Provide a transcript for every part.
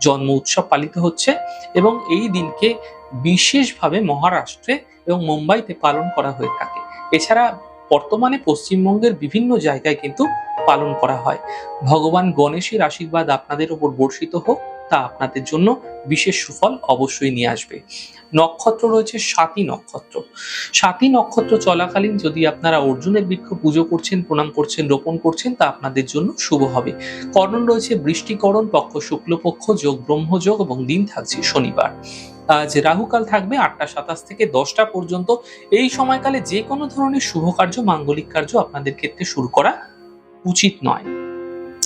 জন্ম উৎসব পালিত হচ্ছে এবং এই দিনকে বিশেষভাবে মহারাষ্ট্রে এবং মুম্বাইতে পালন করা হয়ে থাকে। এছাড়া বর্তমানে পশ্চিমবঙ্গের বিভিন্ন জায়গায় কিন্তু পালন করা হয়। ভগবান গণেশের আশীর্বাদ আপনাদের উপর বর্ষিত হোক। তা আপনাদের জন্য বিশেষ সুফল অবশ্যই নিয়ে আসবে। নক্ষত্র রয়েছে সাতই নক্ষত্র। সাতই নক্ষত্র চলাকালীন যদি আপনারা অর্জুনের বৃক্ষ পুজো করছেন, প্রণাম করছেন, রোপণ করছেন, তা আপনাদের জন্য শুভ হবে। করণ রয়েছে বৃষ্টিকরণ, পক্ষ শুক্লপক্ষ, যোগ ব্রহ্মযোগ এবং দিন থাকছে শনিবার। আজ রাহুকাল থাকবে আটটা সাতাশ থেকে দশটা পর্যন্ত। এই সময়কালে যে কোনো ধরনের শুভ কার্য, মাঙ্গলিক কার্য আপনাদের ক্ষেত্রে শুরু করা উচিত নয়।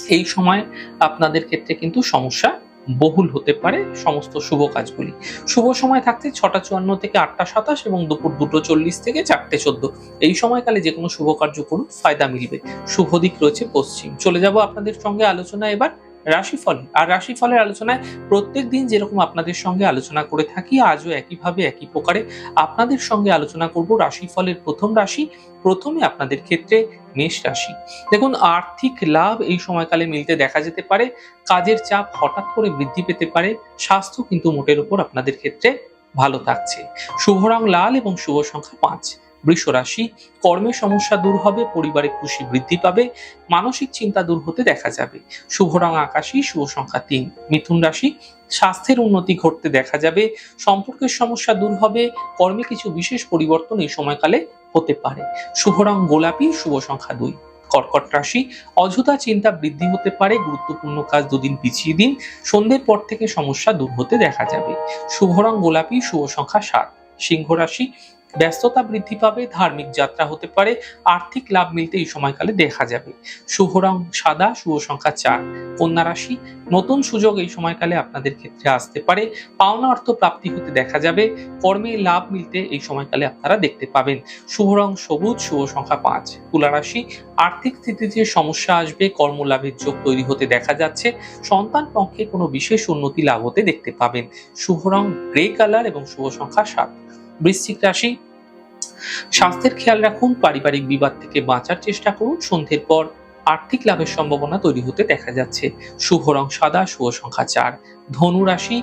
এই সময় আপনাদের ক্ষেত্রে কিন্তু সমস্যা বহুল হতে পারে সমস্ত শুভ কাজগুলি। শুভ সময় থাকছে ছটা চুয়ান্ন থেকে আটটা সাতাশ এবং দুপুর দুটো চল্লিশ থেকে চারটে চোদ্দ। এই সময়কালে যে কোনো শুভ কার্য করুন, ফায়দা মিলবে। শুভ দিক রয়েছে পশ্চিম। চলে যাব আপনাদের সঙ্গে আলোচনা এবার রাশিফল। আর রাশিফলের আলোচনায় প্রত্যেক দিন যেরকম আপনাদের সঙ্গে আলোচনা করে থাকি, আজও একইভাবে একই প্রকারে আপনাদের সঙ্গে আলোচনা করব রাশিফলের প্রথম রাশি। প্রথমে আপনাদের ক্ষেত্রে মেষ রাশি। দেখুন, আর্থিক লাভ এই সময়কালে মিলতে দেখা যেতে পারে। কাজের চাপ হঠাৎ করে বৃদ্ধি পেতে পারে। স্বাস্থ্য কিন্তু মোটের উপর আপনাদের ক্ষেত্রে ভালো থাকছে। শুভ রং লাল এবং শুভ সংখ্যা পাঁচ। বৃষ রাশি কর্মের সমস্যা দূর হবে, পরিবারে খুশি বৃদ্ধি পাবে, মানসিক চিন্তা দূর হতে দেখা যাবে। শুভ রং আকাশী, শুভ সংখ্যা তিন। মিথুন রাশি, স্বাস্থ্যের উন্নতি ঘটতে দেখা যাবে, সম্পর্কের সমস্যা দূর হবে, কর্মে কিছু বিশেষ পরিবর্তন এই সময়কালে হতে পারে। শুভ রং গোলাপি, শুভ সংখ্যা দুই। কর্কট রাশি, অযথা চিন্তা বৃদ্ধি হতে পারে, গুরুত্বপূর্ণ কাজ দুদিন পিছিয়ে দিন, সন্ধ্যের পর থেকে সমস্যা দূর হতে দেখা যাবে। শুভ রং গোলাপি, শুভ সংখ্যা সাত। সিংহ রাশি ব্যস্ততা বৃদ্ধি পাবে, ধার্মিক যাত্রা হতে পারে, আর্থিক লাভ মিলতে এই সময়কালে দেখা যাবে। শুভ রং সাদা, শুভ সংখ্যা চার। কন্যা রাশি, নতুন সুযোগ এই সময়কালে আপনাদের ক্ষেত্রে আসতে পারে। পাওনা অর্থ প্রাপ্তি হতে দেখা যাবে। কর্মে লাভ মিলতে এই সময়কালে আপনারা দেখতে পাবেন। শুভ রং সবুজ, শুভ সংখ্যা পাঁচ। তুলা রাশি, আর্থিক স্থিতিতে সমস্যা আসবে, কর্মলাভের যোগ তৈরি হতে দেখা যাচ্ছে। সন্তান পক্ষে কোনো বিশেষ উন্নতি লাভ হতে দেখতে পাবেন। শুভ রং গ্রে কালার এবং শুভ সংখ্যা সাত। বৃশ্চিক রাশি। স্বাস্থ্যের খেয়াল রাখুন, পারিবারিক বিবাদ থেকে বাঁচার চেষ্টা করুন। সন্ধ্যের পর আর্থিক লাভের সম্ভাবনা তৈরি হতে দেখা যাচ্ছে। শুভ রং সাদা, শুভ সংখ্যা চার। ধনু রাশি,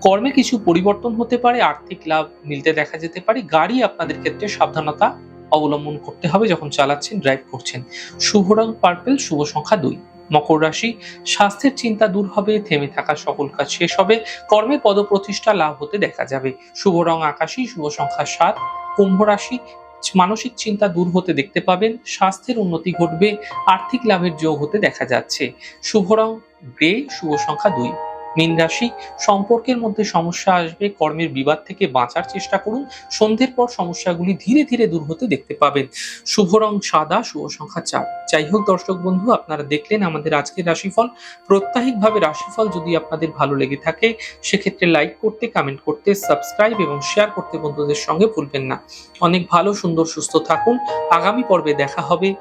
কর্মে কিছু পরিবর্তন হতে পারে, আর্থিক লাভ মিলতে দেখা যেতে পারে। গাড়ি আপনাদের ক্ষেত্রে সাবধানতা অবলম্বন করতে হবে যখন চালাচ্ছেন ড্রাইভ করছেন। শুভ রং পার্পেল শুভ সংখ্যা দুই। মকর রাশি, স্বাস্থ্যের চিন্তা দূর হবে, থেমে থাকা সকল কাজ শেষ হবে, কর্মে পদপ্রতিষ্ঠা লাভ হতে দেখা যাবে। শুভ রং আকাশী, শুভ সংখ্যা সাত। কুম্ভ রাশি, মানসিক চিন্তা দূর হতে দেখতে পাবেন, স্বাস্থ্যের উন্নতি ঘটবে, আর্থিক লাভের যোগ হতে দেখা যাচ্ছে। শুভ রং গ্রে, শুভ সংখ্যা দুই। মীন রাশি, সম্পর্কের মধ্যে সমস্যা আসবে, কর্মের বিবাদ থেকে বাঁচার চেষ্টা করুন, সন্ধ্যের পর সমস্যাগুলি ধীরে ধীরে দূর হতে দেখতে পাবেন। শুভ রং সাদা, শুভ সংখ্যা চার। যাই হোক দর্শক বন্ধু, আপনারা দেখলেন আমাদের আজকের রাশিফল। প্রত্যাহিকভাবে রাশিফল যদি আপনাদের ভালো লেগে থাকে, সেক্ষেত্রে লাইক করতে, কমেন্ট করতে, সাবস্ক্রাইব এবং শেয়ার করতে বন্ধুদের সঙ্গে ভুলবেন না। অনেক ভালো, সুন্দর, সুস্থ থাকুন। আগামী পর্বে দেখা হবে।